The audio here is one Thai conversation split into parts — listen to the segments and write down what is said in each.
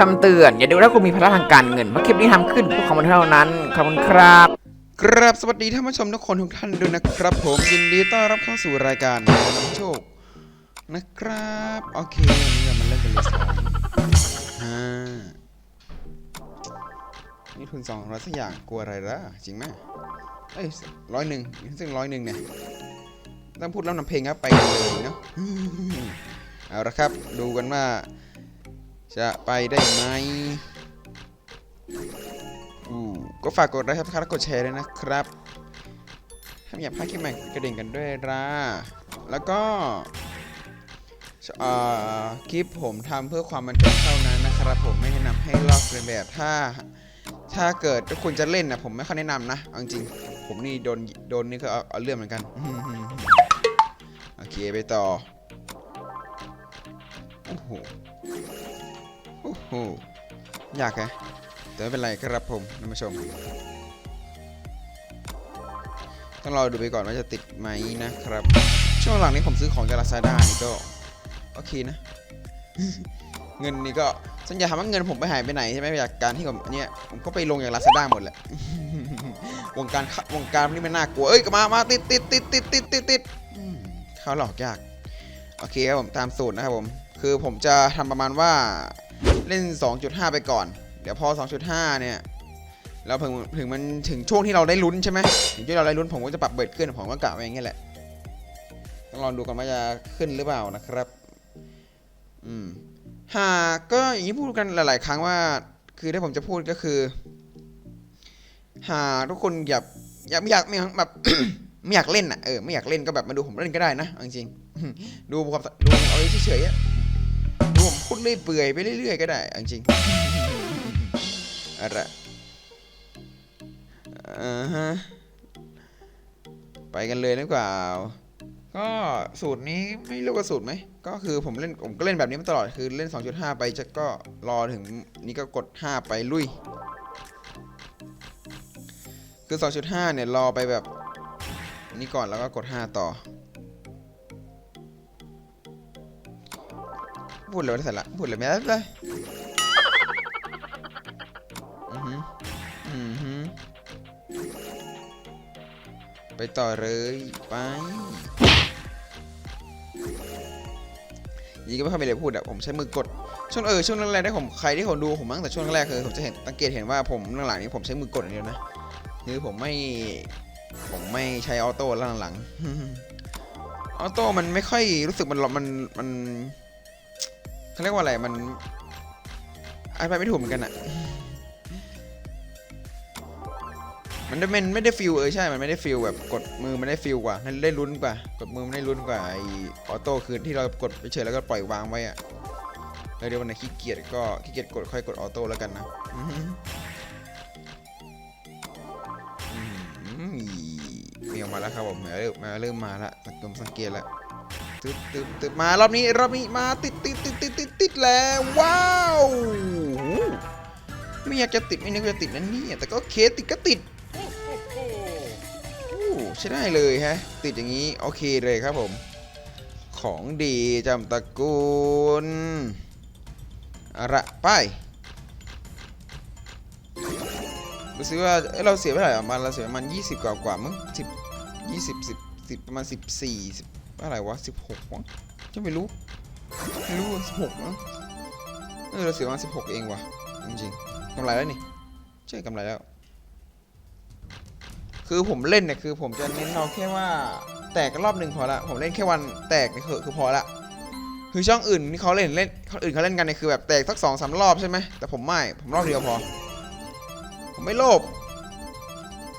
คำเตือน อย่าดูถ้าคุณมีภาระทางการเงินเพราะคลิปนี้ทำขึ้นเพื่อความบันเทิงเท่านั้นขอบคุณครับครับสวัสดีท่านผู้ชมทุกคนทุกท่านด้วยนะครับ ผมยินดีต้อนรับเข้าสู่รายการนำโชคนะครับโอเควันเรามาเล่นกันเลยสองอ่านี่ทุนสองร้อยสักอย่างกลัวอะไรล่ะจริงไหมเอ้ยร้อยหนึ่งซึ่งร้อยหนึ่งเนี่ยต้องพูดแล้วนำเพลงครับไปกันเลยเนาะเอาละครับ ดูกันว่า จะไปได้ไหมอืมก็ฝากกดไลค์ครับและกดแชร์ด้วยนะครับ ถ้าอยากพลาดคลิปใหม่กระดิ่งกันด้วยละแล้วก็คลิปผมทำเพื่อความบันเทิงเท่านั้นนะครับผมไม่แนะนำให้ลอกเลียนแบบถ้า ถ้าเกิดถ้าคุณจะเล่นนะผมไม่ค่อยแนะนำนะเอาจริงๆผมนี่โดนโดนนี่ก็เอาเอาเรื่องเหมือนกันโอเคไปต่อโอ้โห อ้โหยากแฮะแต่ไม่เป็นไรครับผมท่านผู้ชม ต้องรอดูไปก่อนว่าจะติดไหมนะครับ ช่วงหลังนี้ผมซื้อของจากลาซาด้านี่ก็ โอเคนะ เงินนี่ก็สัญญาถามว่าเงินผมไปหายไปไหนใช่ไหมจากการที่ผมเนี้ยผมก็ไปลงอย่างลาซาด้าหมดแหละวงการขวงการนี่มันน่ากลัว เอ้ยมามาติดติดติดติดติดติดติดเขาหลอกยาก โอเคครับผมตามสูตรนะครับผม คือผมจะทำประมาณว่า เล่น 2.5 ไปก่อน เดี๋ยวพอ 2.5 เนี่ยแล้วถึงถึงมันถึงช่วงที่เราได้ลุ้นใช่ไหมถึงที่เราได้ลุ้นผมก็จะปรับเบิดขึ้นผมก็กะไว้อย่างเงี้ยแหละต้องลองดูกันว่าจะขึ้นหรือเปล่านะครับ อืมหากก็อย่างนี้พูดกันหลาย ๆ ครั้งว่า คือที่ผมจะพูดก็คือ หาทุกคนอยากอยากไม่อยากไม่อยากแบบไม่อยากเล่นอะเออไม่อยากเล่นก็แบบมาดูผมเล่นก็ได้นะจริงๆดูความดูเอาเฉยๆ ผมพูดเรื่อยเปื่อยไปเรื่อยๆก็ได้จริงอะไรอ่าฮะไปกันเลยดีกว่าก็สูตรนี้ไม่รียกว่าสูตรไหม ก็คือผมเล่นผมก็เล่นแบบนี้มาตลอดคือเล่น 2.5 ไปจะก็รอถึงนี้ก็กด 5 ไปลุย คือ 2.5 เนี่ยรอไปแบบ นี้ก่อนแล้วก็กด 5 ต่อ พูดเลยไม่สาระพูดเลยไม่ได้เลยอือหืออือหือไปต่อเลยไปยีก็ไม่ค่อยมีอะไรพูดอะผมใช้มือกด ช่วงเออช่วงแรกๆที่ผมใครที่ผมดูผมตั้งแต่ช่วงแรกคือผมจะเห็นสังเกตเห็นว่าผมหลังๆนี้ผมใช้มือกดอย่างเดียวนะคือผมไม่ผมไม่ใช้ออโต้หลังๆออโต้มันไม่ค่อยรู้สึกมันมันมัน เขาเรียกว่าอะไรมันอธิบายไม่ถูกเหมือนกันอะมันได้มันไม่ได้ฟิลเออใช่มันไม่ได้ฟิลแบบกดมือมันได้ฟิลกว่านั่นได้ลุ้นกว่า กดมือมันได้ลุ้นกว่าไอออโต้คือที่เรากดไปเฉยแล้วก็ปล่อยวางไว้อะแล้วเดี๋ยววันไหนขี้เกียจก็ขี้เกียจกดค่อยกดออโต้แล้วกันนะอื้อหืออื้อหือเมียมาแล้วครับผมมวเริ่มมวเริ่มมาแล้วสังเกตสังเกตแล้ว ตึ๊บตึ๊บตึ๊บมารอบนี้รอบนี้มาติดติดติดติดติดติดแล้วว้าวไม่อยากจะติดไม่นึกว่าจะติดนั่นนี่แต่ก็โอเคติดก็ติดโอ้ใช้ได้เลยฮะ ติดอย่างนี้ โอเคเลยครับผม ของดีจำตระกูลอาละไปดูสิว่าเราเสียไปเท่าไหร่ประมาณเราเสียประมาณ20 กว่ากว่ามั้ง10 20 10 10ประมาณ14 10 อะไรวะ16มั้งจะไม่รู้ ไม่รู้ว่า16มั้งเออเราเสียประมาณ16เองวะจริงๆกำไรแล้วนี่ใช่กำไรแล้ว คือผมเล่นเนี่ยคือผมจะเน้นเอาแค่ว่าแตกรอบหนึ่งพอละผมเล่นแค่วันแตกนี่คือคือพอละคือช่องอื่นที่เขาเล่นเล่นคนอื่นเขาเล่นกันเนี่ยคือแบบแตกสักสองสามรอบใช่ไหมแต่ผมไม่ผมรอบเดียวพอ ผมไม่โลภ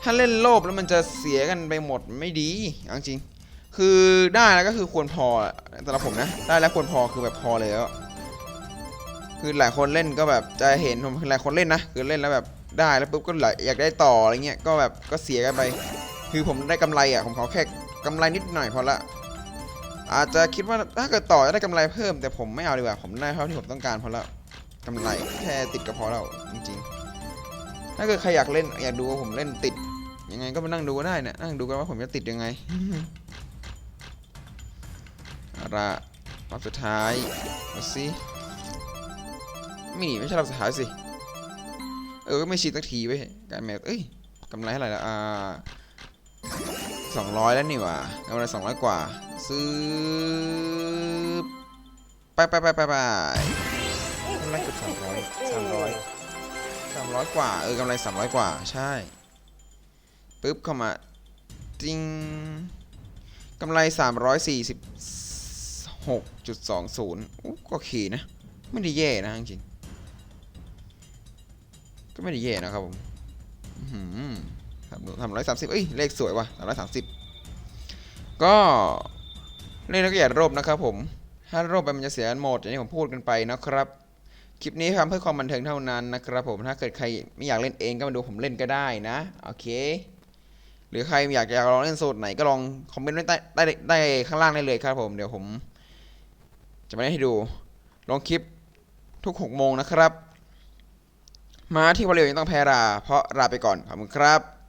ถ้าเล่นโลภแล้วมันจะเสียกันไปหมดไม่ดีจริง คือได้แล้วก็คือควรพอสำหรับผมนะ ได้แล้วควรพอคือแบบพอเลยแล้วคือหลายคนเล่นก็แบบจะเห็นผมหลายคนเล่นนะคือเล่นแล้วแบบได้แล้วปุ๊บก็หลอยากได้ต่ออะไรเงี้ยก็แบบก็เสียกันไป คือผมได้กำไรอะผมขอแค่กำไรนิดหน่อยพอละอาจจะคิดว่าถ้าเกิดต่อจะได้กำไรเพิ่มแต่ผมไม่เอาดีกว่าผมได้เท่าที่ผมต้องการพอละกำไรแค่ติดก็พอแล้วจริงๆ ถ้าเกิดใครอยากเล่นอยากดูว่าผมเล่นติดยังไงก็มานั่งดูก็ได้นะนั่งดูกันว่าผมจะติดยังไง เอาละรอบสุดท้ายมาสิไม่หนีไม่ใช่เราสุดท้ายสิ เออ ก็ไม่ชิดสักทีเว้ยการแมวเอ้ยกำไรเท่าไหร่ละอ่าสองร้อยแล้วนี่หว่ากำไรสองร้อยกว่า ซื้อไปไปไปไปไปกำไรเกือบสามร้อยสามร้อยสามร้อยกว่า เออกำไรสามร้อยกว่า ใช่ปึ๊บเข้ามาจริงกำไรสามร้อยสี่สิบ หกจุดสองศูนย์ก็โอเคนะ ไม่ได้แย่นะจริงก็ไม่ได้แย่นะครับผมหือทำทำร้อยสามสิบเอ้ย เลขสวยว่ะสามร้อยสามสิบก็เล่นแล้วก็อย่ารบนะครับผม ถ้ารบไปมันจะเสียโหมดอย่างที่ผมพูดกันไปนะครับ คลิปนี้ทำเพื่อความบันเทิงเท่านั้นนะครับผม ถ้าเกิดใครไม่อยากเล่นเองก็มาดูผมเล่นก็ได้นะ โอเค หรือใครอยากจะลองเล่นสูตรไหนก็ลองคอมเมนต์ไว้ใต้ได้ได้ข้างล่างได้เลยครับผม เดี๋ยวผม จะมาให้ดูลงคลิปทุก 6 โมงนะครับ มาที่วอลเลย์ยังต้องแพ้รา เพราะลาไปก่อนขอบคุณครับ